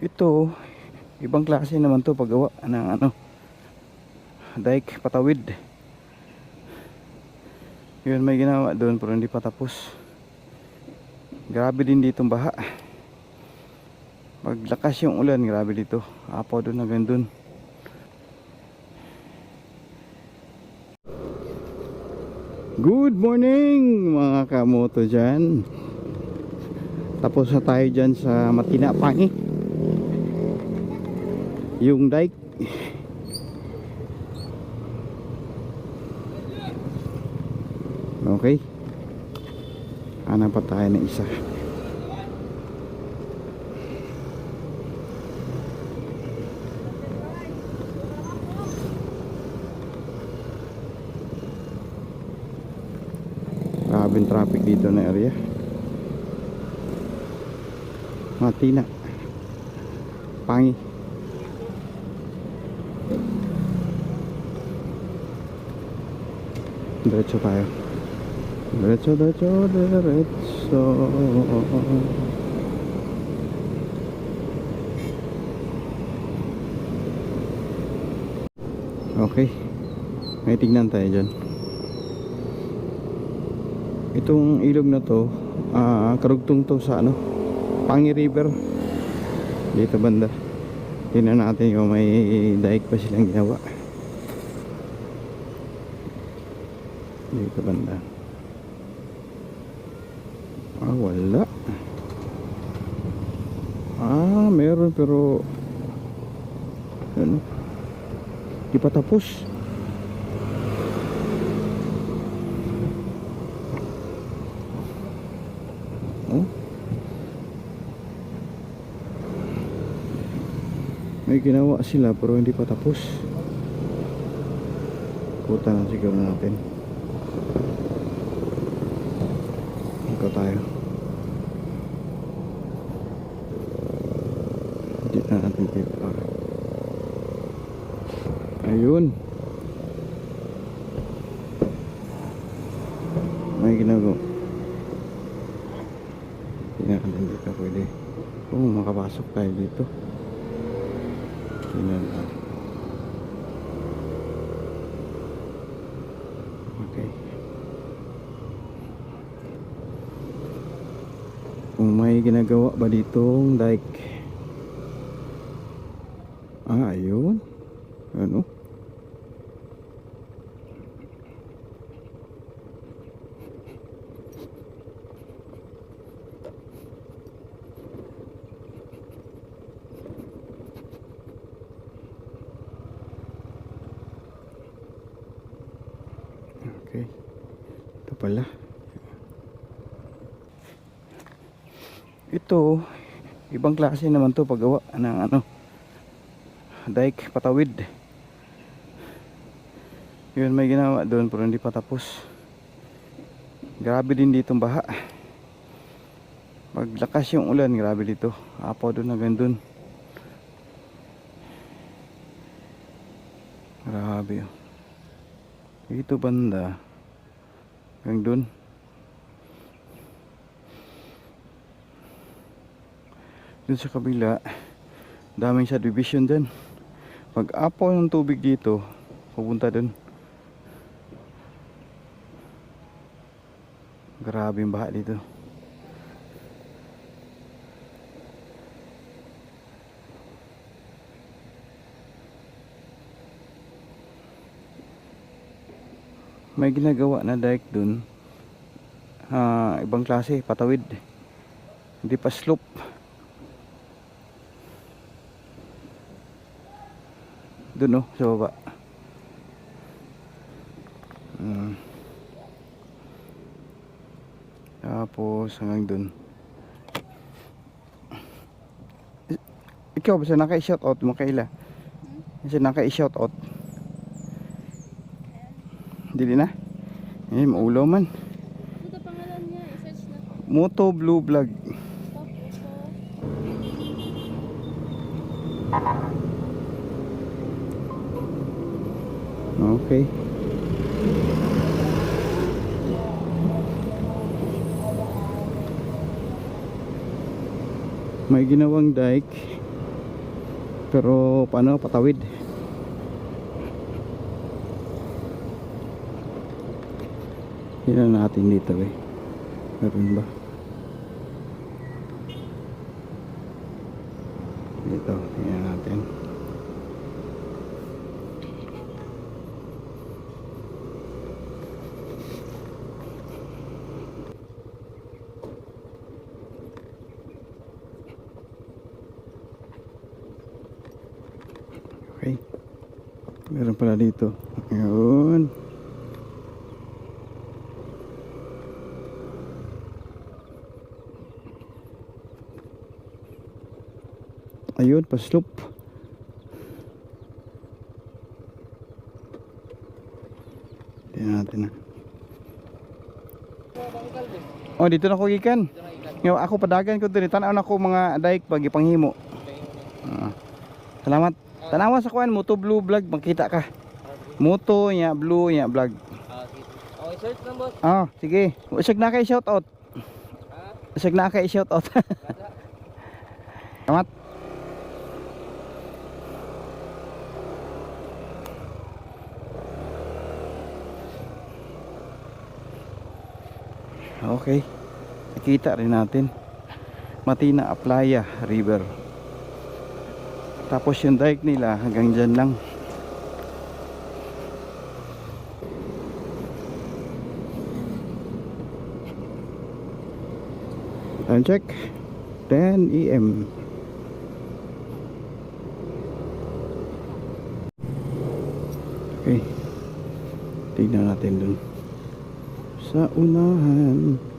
Ito, ibang klase naman to paggawa ng ano, dike patawid. Yun may ginawa doon pero hindi pa tapos. Grabe din dito baha. Paglakas yung ulan, grabe dito. Apo doon hanggang doon. Good morning mga kamoto dyan. Tapos na tayo dyan sa Matina Pangi. Yung dike. Okay. Hanap pa tayo ng isa. Grabing traffic dito na area. Matina. Pangi. Diretso tayo. Diretso, diretso, diretso. Okay. May tignan tayo dyan. Itong ilog na to, ah, karugtong to sa ano, Pangi River. Dito banda. Tingnan natin kung may dike pa silang ginawa. Dito banda. Ah, wala. Ah, meron pero ano? Di pa tapos. Oh. May ginawa sila pero hindi pa tapos. Kuta na siguro natin. Ikaw tayo. Hindi na natin dito. Ayun. May ginagawa. Hindi na natin dito pwede. Oo, makapasok tayo dito. Tingnan natin. Okay. Kung ginagawa ba ditong dike. Ah, ayun. Ano? Okay. Ito pala. Ito, ibang klase naman to paggawa ng ano, dike patawid. Yun may ginawa doon pero hindi pa tapos. Grabe din dito baha. Paglakas yung ulan, grabe dito. Apo doon hanggang doon. Grabe oh. Dito banda. Hanggang doon. Doon sa kabila, daming subdivision din. Pag apaw ng tubig dito, pupunta doon. Grabe yung baha dito. May ginagawa na dike doon. Ah, ibang klase, patawid. Hindi pa slope. Doon oh, sa baba. Mm. Tapos hanggang doon. Ikaw basta naka-shout out mo kaila. Kasi naka-shout out. Dili na. Eh, maulaw man. Ito pangalan niya, i-search na. Moto Blue Vlog. Okay. May ginawang dike Pero paano patawid? Tingnan natin dito eh. Meron ba? Dito, tingnan natin. Okay. Meron pala dito. Ayun. Ayun, pa-slope. Tingnan natin na. Oh, dito na ko gikan. Nga ako padagan ko diri tan-aw na ko mga daik pag ipanghimo. Ah. Salamat. Tanawa sa kuan Moto Blue Vlog makita ka. Moto nya blue nya vlog. Okay, search lang boss. Ah, sige. Usag na kay shout out. Usag na kay shout out. Salamat. Okay. Nakita rin natin. Matina Aplaya River. Tapos yung dike nila hanggang dyan lang. Time check. 10 AM. Okay. Tignan natin dun. Sa unahan.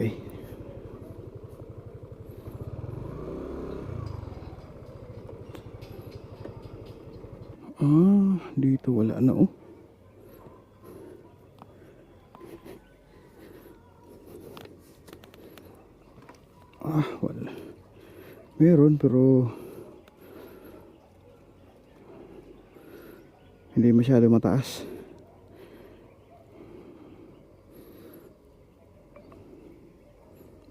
Okay. Ah, dito wala na oh. Ah, wala. Meron pero hindi masyado mataas.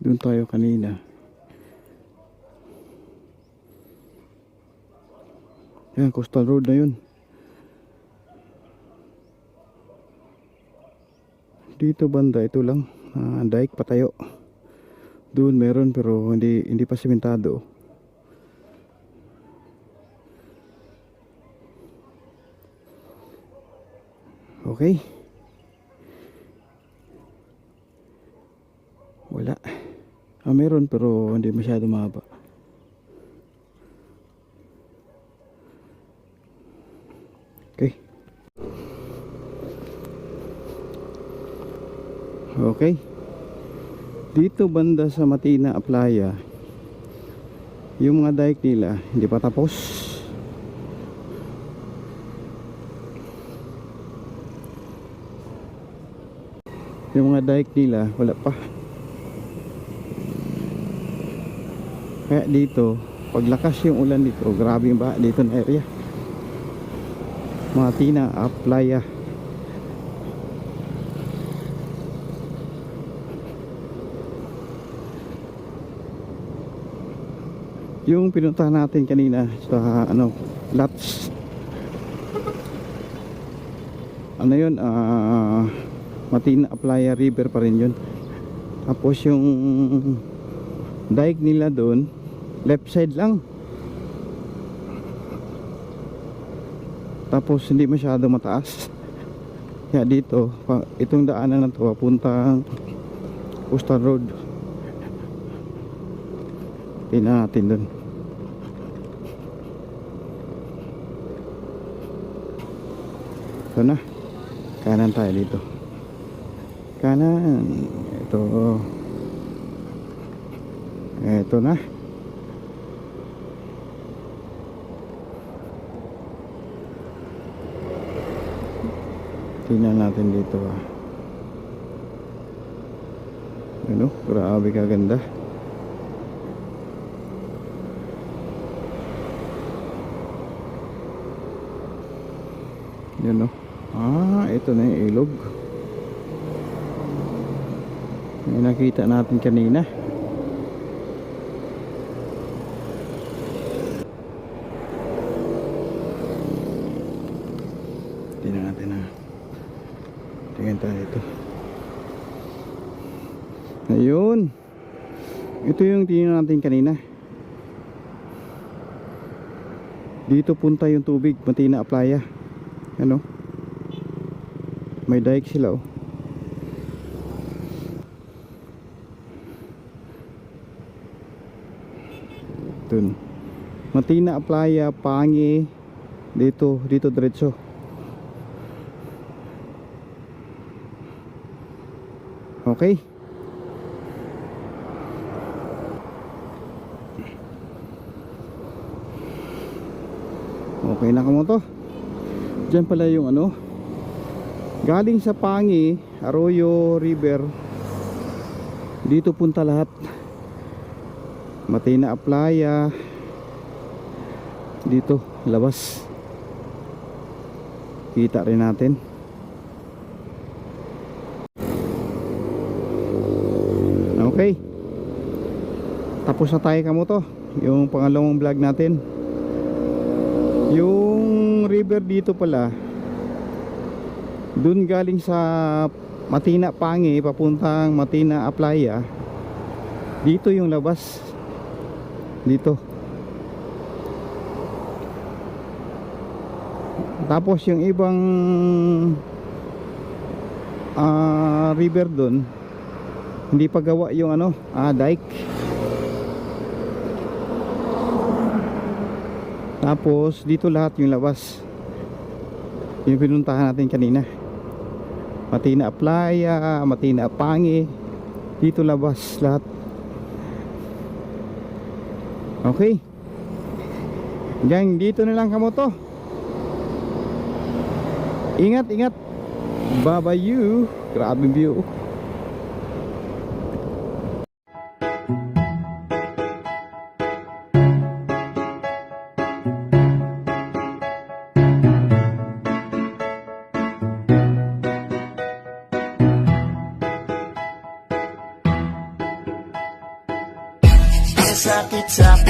Doon tayo kanina. Yan, coastal road na yun. Dito banda, ito lang. Ah, dike patayo. Doon meron pero hindi hindi pa simentado. Okay. Wala. Ah, meron pero hindi masyado mahaba. Okay. Okay. Dito banda sa Matina Aplaya, yung mga dike nila hindi pa tapos. Yung mga dike nila wala pa. Kaya dito, paglakas yung ulan dito, grabe yung baha dito na area. Matina Aplaya. Yung pinuntahan natin kanina sa ano, Lats. Ano yun? ah Matina Aplaya River pa rin yun. Tapos yung dike nila doon, left side lang. Tapos hindi masyado mataas. Kaya dito, itong daanan na to papuntang Coastal Road. Tingnan natin doon. Ito na. Kanan tayo dito. Kanan. Ito. Ito na. Tingnan natin dito ah. Ano? Grabe kaganda. Yan oh. Ah, ito na yung ilog. Yung nakita natin kanina. Tingnan natin na. Tingnan tayo ito. Ayun. Ito yung tingnan natin kanina. Dito punta yung tubig, Matina Playa. Ano? May dike sila oh. Dun. Matina Playa, Pangi. Dito, dito diretso. Okay. Okay na kamo to. Diyan pala yung ano. Galing sa Pangi, Arroyo River. Dito punta lahat. Matina Playa. Dito, labas. Kita rin natin. Okay. Tapos na tayo kamo to. Yung pangalawang vlog natin. Yung river dito pala. Doon galing sa Matina Pangi papuntang Matina Aplaya. Dito yung labas. Dito. Tapos yung ibang ah, river doon hindi pa gawa yung ano, ah, dike. Tapos dito lahat yung labas. Yung pinuntahan natin kanina. Matina Playa, Matina Pangi. Dito labas lahat. Okay. Diyan, dito na lang kamo to. Ingat, ingat. Bye-bye you. Grabe view.